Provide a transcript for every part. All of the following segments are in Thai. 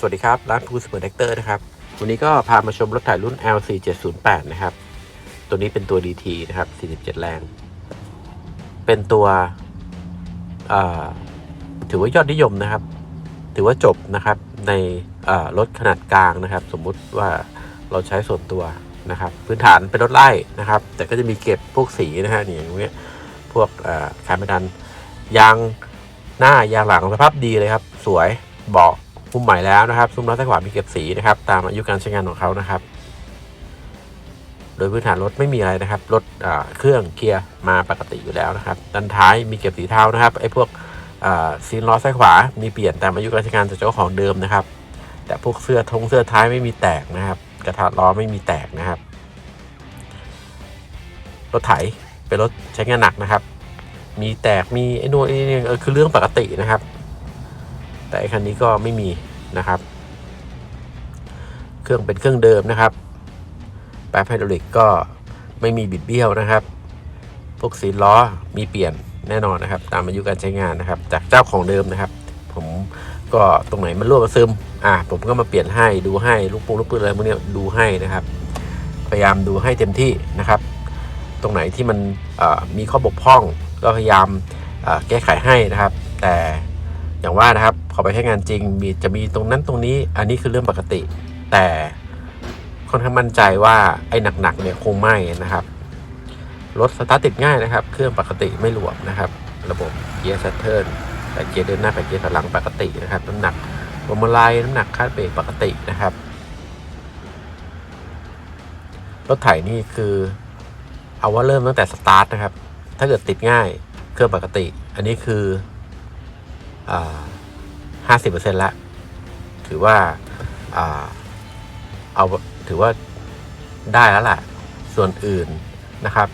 สวัสดีครับ ร้านพูสเปอร์เดกเตอร์นะครับ วันนี้ก็พามาชมรถถ่ายรุ่น L4708 นะครับ ตัวนี้เป็นตัว DT นะครับ 47 แรง เป็นตัวถือว่ายอดนิยมนะครับ ถือว่าจบนะครับในรถขนาดกลางนะครับ สมมุติว่าเราใช้ส่วนตัวนะครับ พื้นฐานเป็นรถไล่นะครับ แต่ก็จะมีเก็บพวกสีนะฮะอย่างเงี้ยพวกอ่าขายไม่ดันยางหน้ายางหลังสภาพดีเลยครับ สวยเบาะ พุ่มใหม่แล้วนะครับซุ้มล้อซ้ายขวามีเก็บสีนะครับตามอายุการใช้งานของเขานะครับ โดยพื้นฐานรถไม่มีอะไรนะครับรถเครื่องเกียร์มาปกติอยู่แล้วนะครับด้านท้ายมีเก็บสีเทานะครับไอ้พวกซีนล้อซ้ายขวา มีเปลี่ยนตามอายุการใช้งานจากเจ้าของเดิมนะครับ แต่พวกเสื้อทงเสื้อท้ายไม่มีแตกนะครับ กระทะล้อไม่มีแตกนะครับรถไถเป็นรถใช้งานหนักนะครับ มีแตกมีไอ้นู่นไอ้นี่คือเรื่องปกตินะครับ แต่ไอ้คันนี้ก็ไม่มีนะครับ เครื่องเป็นเครื่องเดิมนะครับแป๊บไฮดรอลิกก็ไม่มีบิดเบี้ยวนะครับ พวกสีล้อมีเปลี่ยนแน่นอนนะครับ ตามอายุการใช้งานนะครับ จากเจ้าของเดิมนะครับ ผมก็ตรงไหนมันรั่วมาซึม อะผมก็มาเปลี่ยนให้ดูให้ลูกปูลูกปืนอะไรพวกนี้ดูให้นะครับ พยายามดูให้เต็มที่นะครับ ตรงไหนที่มันมีข้อบกพร่อง ก็พยายามแก้ไขให้นะครับ แต่อย่างว่านะครับ พอไปใช้งานจริง มีจะมีตรงนั้นตรงนี้ อันนี้คือเรื่องปกติ แต่ค่อนข้างมั่นใจว่าไอ้หนักๆเนี่ยคงไม่นะครับรถสตาร์ทติดง่ายนะครับ เครื่องปกติไม่หลวมนะครับ ระบบเกียร์ซัตเทิร์นแต่เกียร์เดินหน้ากับเกียร์ถอยหลังปกตินะครับ น้ำหนักวงมาลัยน้ำหนักคาดเบรกปกตินะครับ รถไถนี่คือเอาว่าเริ่มตั้งแต่สตาร์ทนะครับ ถ้าเกิดติดง่ายเครื่องปกติ อันนี้คือ ห้าสิบเปอร์เซ็นต์ละถือว่าเอาถือว่าได้แล้วล่ะ ส่วนอื่นนะครับ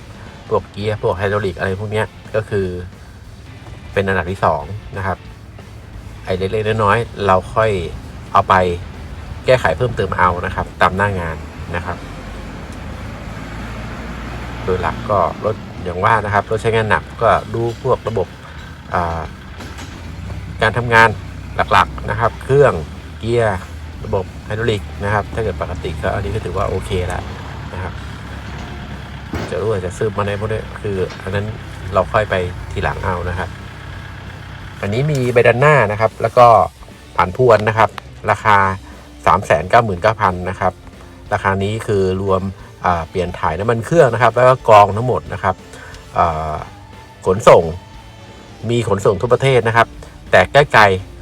พวกเกียร์พวกไฮดรอลิกอะไรพวกนี้ก็คือเป็นอันดับที่สองนะครับ ไอ้เล็กๆน้อยๆเราค่อยเอาไปแก้ไขเพิ่มเติมเอานะครับ ตามหน้างานนะครับ โดยหลักก็รถอย่างว่านะครับรถใช้งานหนักก็ดูพวกระบบการทำงาน หลักๆนะครับ เครื่องเกียร์ระบบไฮดรอลิกนะครับ ถ้าเกิดปกติก็อันนี้ก็ถือว่าโอเคแล้วนะครับ จะรู้ว่าจะซึมมาในพวกนี้คืออันนั้นเราค่อยไปทีหลังเอานะครับ อันนี้มีใบดันหน้านะครับ แล้วก็ผ่านพวนนะครับ ราคา 3 9 9 0 0 0นะครับ ราคานี้คือรวมเปลี่ยนถ่ายน้ำมันเครื่องนะครับ แล้วก็กรองทั้งหมดนะครับขนส่ง มีขนส่งทั่วประเทศนะครับ แต่ใกล้ๆ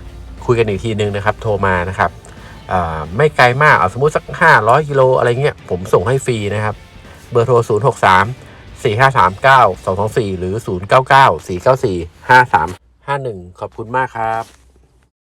คุยกันอีกทีนึงนะครับ โทรมานะครับไม่ไกลมากเอาสมมุติสัก 500กิโลอะไรเงี้ยผมส่งให้ฟรีนะครับ เบอร์โทร 0 6 3 4 5 3 9 2 2 4 หรือ 0 9 9 4 9 4 5 3 5 1 ขอบคุณมากครับ